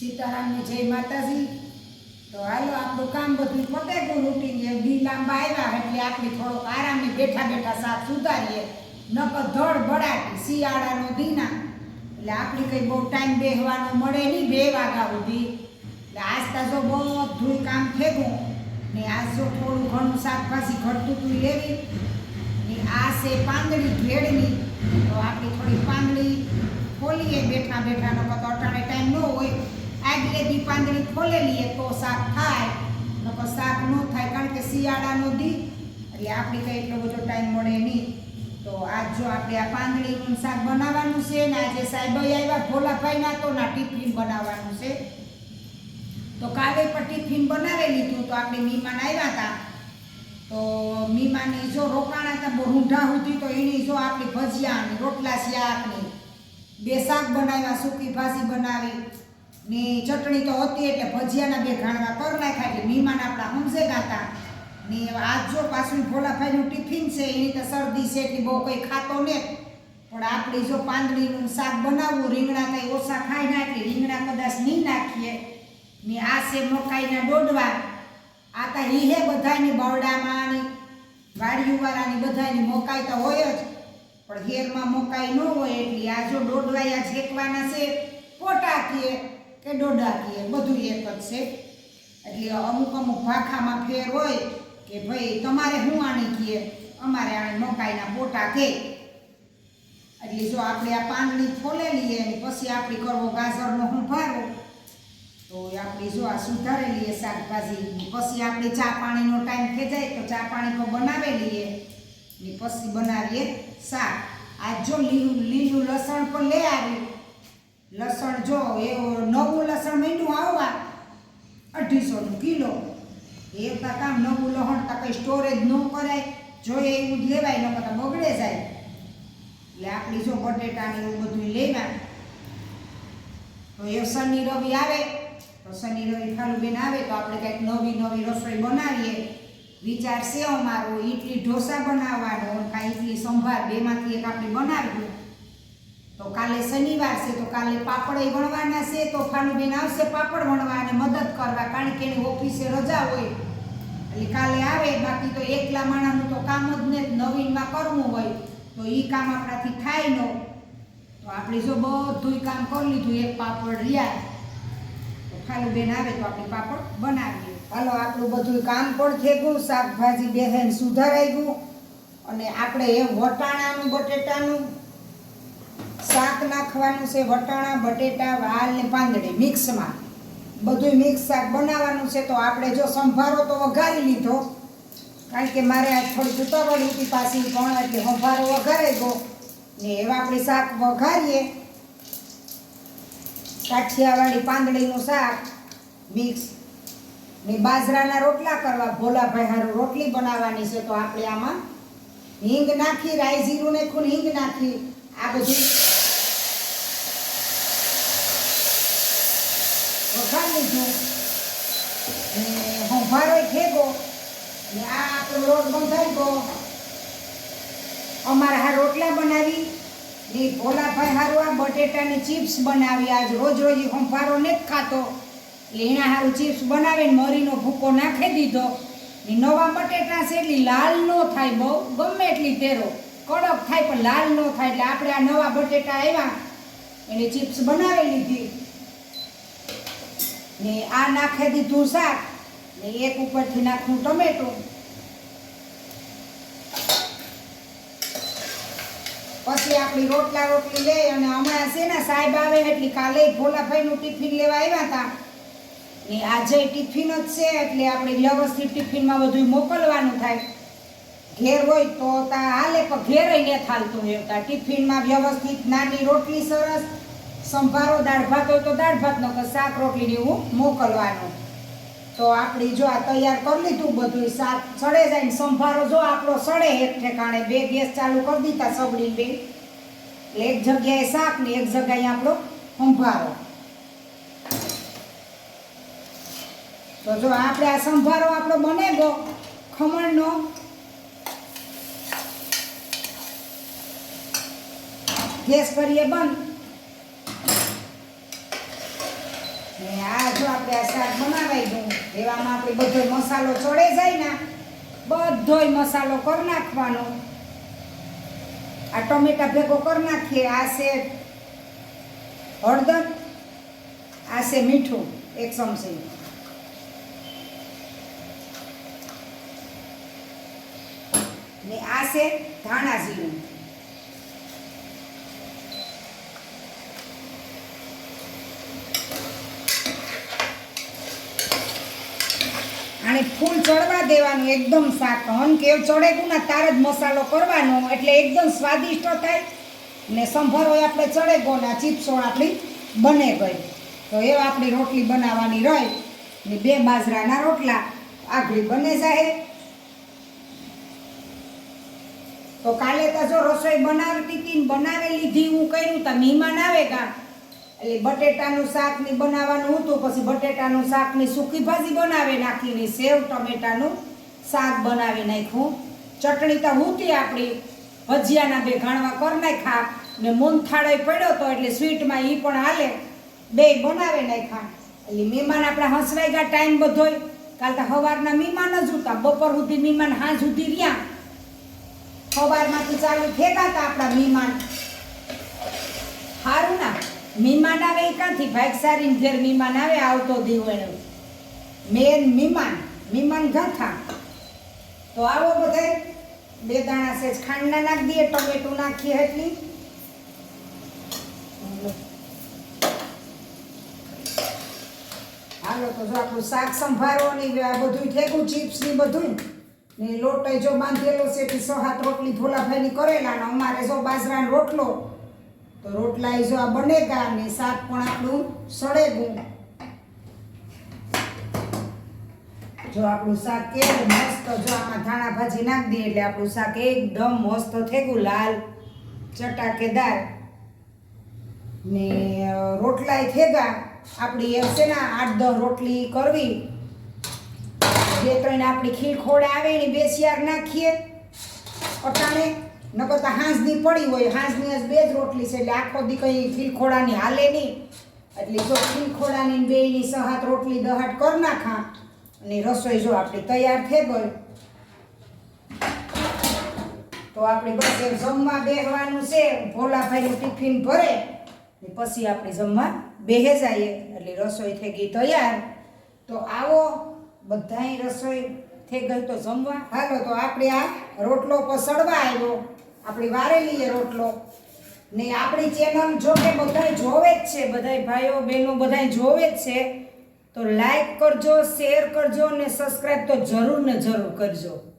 સીતારામને જય માતાજી. તો હાલો, આપણું કામ બધું પતે ગયું રૂટીન એ બી લાંબા આવ્યા એટલે આપણે થોડોક આરામથી બેઠા બેઠા શાક સુધારીએ. નકર ધડ બડાટી શિયાળાનો દીના. એટલે આપણે કંઈ બહુ ટાઈમ બેહવાનો મળે નહીં બે વાગ્યા સુધી. એટલે આજતા જો બધું કામ ફેંકું ને આજ જો થોડું ઘણું શાકભાજી ઘટતું તું લેવી. ને આ છે પાંદડી ભેળની. તો આપણે થોડી પાંદડી ખોલીએ બેઠા બેઠા, નકર તો અટાણે ટાઈમ ન હોય. આગલે દી પાંદડી ખોલે લઈએ તો શાક થાય, નકર શાક ન થાય, કારણ કે શિયાળાનો દી, એટલે આપણે કંઈ એટલો બધો ટાઈમ મળે નહીં. તો આજ જો આપણે આ પાંદડીનું શાક બનાવવાનું છે ને, આજે સાહેબ આવ્યા, ભોલાભાઈના તો ના ટિફિન બનાવવાનું છે. તો કાલે પણ ટિફિન બનાવી લીધું તો આપણે મહેમાન આવ્યા હતા. તો મીમાની જો રોકાણા હતા, બહુ ઊંઢા હતી તો એની જો આપણી ભજીયા રોટલા રોટલા શાકની, બે શાક બનાવ્યા, સૂકી ભાજી બનાવી. ને ચટણી તો હતી એટલે ભજીયાના બે ઘાણવા કર નાખ્યા એટલે મહેમાન આપણા સમજે હતા. ને આજ જો પાછું ભોલાભાઈનું ટિફિન છે, એની તો શરદી છે એટલે બહુ કંઈ ખાતો ને. પણ આપણી જો પાંદડીનું શાક બનાવવું, રીંગણા કંઈ ઓછા ખાઈ ના એટલે રીંગણા કદાચ નહીં નાખીએ. ને આ છે મકાઈના ડોડવા આ તો હીહે બધાની બાવડામાં ને વાડીવાળાની બધાની મકાઈ તો હોય જ. પણ ઘેરમાં મકાઈ ન હોય એટલે આ જો દોડવાયા ઝેકવાના છે પોટા કીએ કે ડોડા કીએ, બધું એક જ છે. એટલે અમુક અમુક ભાખામાં ફેર હોય કે ભાઈ તમારે શું આણી કીએ? અમારે આણે મકાઈના પોટા કે. એટલે જો આપણે આ પાંદડી ફોલેલી અને પછી આપણે કરવો ગાજરનો હુંફારો તો એ આપણે જો આ સુધારેલી શાકભાજી. પછી આપણે ચા પાણીનો ટાઈમ થઈ જાય તો ચા પાણી તો બનાવી લઈએ. ને પછી બનાવીએ શાક. આજ જો લીલું લીલું લસણ પણ લઈ આવ્યું લસણ જો એ નવું લસણ મહિનું આવવા અઢીસોનું કિલો. એ કામ નવું લહણ તો કંઈ સ્ટોરેજ ન કરાય. જોઈએ એવું જ લેવાય ન કરતા બગડે જાય. એટલે આપણી જો બટેટાને એવું બધું લેવા. તો એ શનિ રવિ આવે. તો શનિ રવિ ફાલુબેન આવે તો આપણે કંઈક નવી નવી રસોઈ બનાવીએ. વિચાર છે અમારો ઇડલી ઢોસા બનાવવાનો, કાંઈ ઇડલી સંભાર બેમાંથી એક આપણે બનાવ્યું તો કાલે શનિવાર છે, તો કાલે પાપડ વણવાના છે, તો ફાનુબેન આવશે પાપડ વણવા અને મદદ કરવા, કારણ કે એની ઓફિસે રજા હોય. એટલે કાલે આવે, બાકી તો એકલા માણાનું તો કામ જ ને નવીનમાં કરવું હોય. તો એ કામ આપણાથી થાય ન. તો આપણે જો બધું કામ કરી લીધું, એક પાપડ રહ્યા તો ખાલુબેન આવે તો આપણે પાપડ બનાવીએ. હાલો, આપણું બધું કામ પણ થઈ શાકભાજી બેહેન સુધારાઈ ગયું અને આપણે એ વટાણાનું, બટેટાનું શાક નાખવાનું છે, વટાણા, બટેટા, વાલ ને પાંદડી મિક્સમાં. બધું મિક્સ શાક બનાવવાનું છે, તો આપણે જો સંભારો તો વઘારી લીધો. કારણ કે મારે આ થોડી ઉતાવળ હતી પાછી, પણ એટલે સંભારો વઘારે ગયો. ને એવા આપણે શાક વઘારીએ. કાઠિયાવાડી પાંદડીનું શાક મિક્સ. ને બાજરાના રોટલા કરવા, ભોલાભાઈ હારું રોટલી બનાવવાની છે, તો આપણે આમાં હિંગ નાખી, રાઈ જીરું ને હિંગ નાખી. આ બધું વઘારી લીધું ને સંભારો ભેગો. ને આ આપણો રોટ બંધાઈ ગયો અમારા હા રોટલા બનાવી. ને ભોલાભાઈ હારું આ બટેટાની ચિપ્સ બનાવી. આજ રોજ રોજ ઈ સંભારો ને જ ખાતો. એના હારું ચિપ્સ બનાવીને મરીનો ભૂકો નાખી દીધો. ને નવા બટેટા છે એટલી લાલ ન થાય બહુ. ગમે એટલી તેરો. કડક થાય પણ લાલ ન થાય. એટલે આપણે આ નવા બટેટા આવ્યા એની ચિપ્સ બનાવી લીધી. ને આ નાખી દીધું શાક ને એક ઉપરથી નાખવું ટમેટું. પછી આપણી રોટલા રોટલી લે અને હમણાં છે ને સાહેબ આવે એટલે કાલે ભોલાભાઈનું ટિફિન લેવા આવ્યા હતા. ને આજે ટિફિન જ છે એટલે આપણે વ્યવસ્થિત ટિફિનમાં બધું મોકલવાનું થાય. ઘેર હોય તો તા હાલે, પણ ઘેર ને થાલતું હોય ટિફિનમાં વ્યવસ્થિત નાની રોટલી સરસ સંભારો, દાળ ભાત હોય તો દાળ ભાતનો કે શાક, રોટલી હું મોકલવાનું. તો આપણી જો આ તૈયાર કરી લીધું બધું શાક સડે જાય ને સંભારો જો આપણો સડે એક ઠેકાણે, બે ગેસ ચાલુ કરી દીધા સબડી બે. એટલે એક જગ્યાએ શાક ને એક જગ્યાએ આપણો સંભારો. તો જો આપણે આ સંભારો આપણો બને ગયો ખમણનો. ગેસ કરીએ બંધ. ને આ જો આપણે આ શાક બનાવાઈ ગયું એવામાં આપણે બધો મસાલો ચડે જાય ને, બધોય મસાલો કરી નાખવાનો. આ ટમેટા ભેગો કરી નાખીએ, આ છે હળદર, આ છે મીઠું, એક ચમચી. ને આ છે ધાણા જીરું. ફૂલ ચડવા દેવાનું એકદમ શાક. હન કેવ ચડે ગું ના તાર જ મસાલો કરવાનો. એટલે એકદમ સ્વાદિષ્ટ થાય. ને સંભારો આપણે ચડે ગો ને ચીપસો આપણી બને ગઈ. તો એ આપણી રોટલી બનાવવાની રહી. ને બે બાજરાના રોટલા, આગળ બને જાય. તો કાલે તો જો રસોઈ બનાવતી હતી બનાવી લીધી, હું કર્યું તો, મહેમાન આવે કા એટલે બટેટાનું શાકની બનાવવાનું હતું, પછી બટેટાનું શાકની સૂકી ભાજી બનાવી નાખીને સેવ ટમેટાનું શાક બનાવી નાખ્યું. ચટણી તો હતી આપણી, ભજીયાના બે ઘાણવા કરી નાખ્યા ને મૂંથાળો પડ્યો તો એટલે સ્વીટમાં એ પણ હાલે, બે બનાવી નાખ્યા. એટલે મહેમાન આપણા હસવાઈ ગયા, ટાઈમ બધોય કાલ તો સવારના મહેમાન જ હતા, બપોર સુધી મહેમાન હાં સુધી રહ્યા. સવારમાંથી ચાલુ હતા આપણા મહેમાન. સારું ના. મહેમાન આવે એ ક્યાંથી ભાગસારી ઘેર મહેમાન આવે, આવતો દીવણ મેન મહેમાન મહેમાન ગાથા. તો આવો બધાય બે દાણા સેજ ખાંડના નાખી દઈએ, ટમેટું નાખીએ એટલી. હાલો, તો જો આપણું શાક સંભારો આ બધું ઠેકું, ચિપ્સની બધું ને લોટ જો બાંધેલો છે તે સો હાથ રોટલી ભોલાભાઈની કરેલા ને અમારે જો બાજરાનો રોટલો તો રોટલા ઈ જો આ બનેગા ને શાક પણ આપણું સળેગું જો આપણું શાક કેવું મસ્ત, જો આમાં ધાણા ભાજી નાખી દઈએ એટલે આપણું શાક એકદમ મસ્ત થઈ ગયું, લાલ ચટાકેદાર ને રોટલાય થેગા. આપણી એમ છે ને આઠ દસ રોટલી કરવી. બે ત્રણ આપણી ખીર ખોડ આવે એની બે નાખીએ. અટાણે નકર તો હાંસની પડી હોય હાંસની આજ બે જ રોટલી છે, એટલે આખો દી કંઈ ખીલખોડાની હાલે નહીં. એટલે જો ખીલખોડાની બેની સહાત રોટલી દહાટ કરી નાખા અને રસોઈ જો આપણી તૈયાર થઈ ગઈ. તો આપણે બસ એમ જમવા બેહવાનું છે, ભોલાભાઈનું ટિફિન ભરે પછી આપણે જમવા બેહે જઈએ, એટલે રસોઈ થઈ ગઈ તૈયાર. તો આવો, બધાય રસોઈ થઈ ગઈ તો જમવા. હાલો, તો આપણે આ રોટલો પસડવા આવ્યો. આપણી વારેલીએ રોટલો. ને આપણી ચેનલ જો કે બધાય જોવે જ છે, બધાય ભાઈઓ બહેનો બધાય જોવે જ છે. તો લાઈક કરજો શેર કરજો ને સબસ્ક્રાઈબ તો જરૂર ને જરૂર કરજો.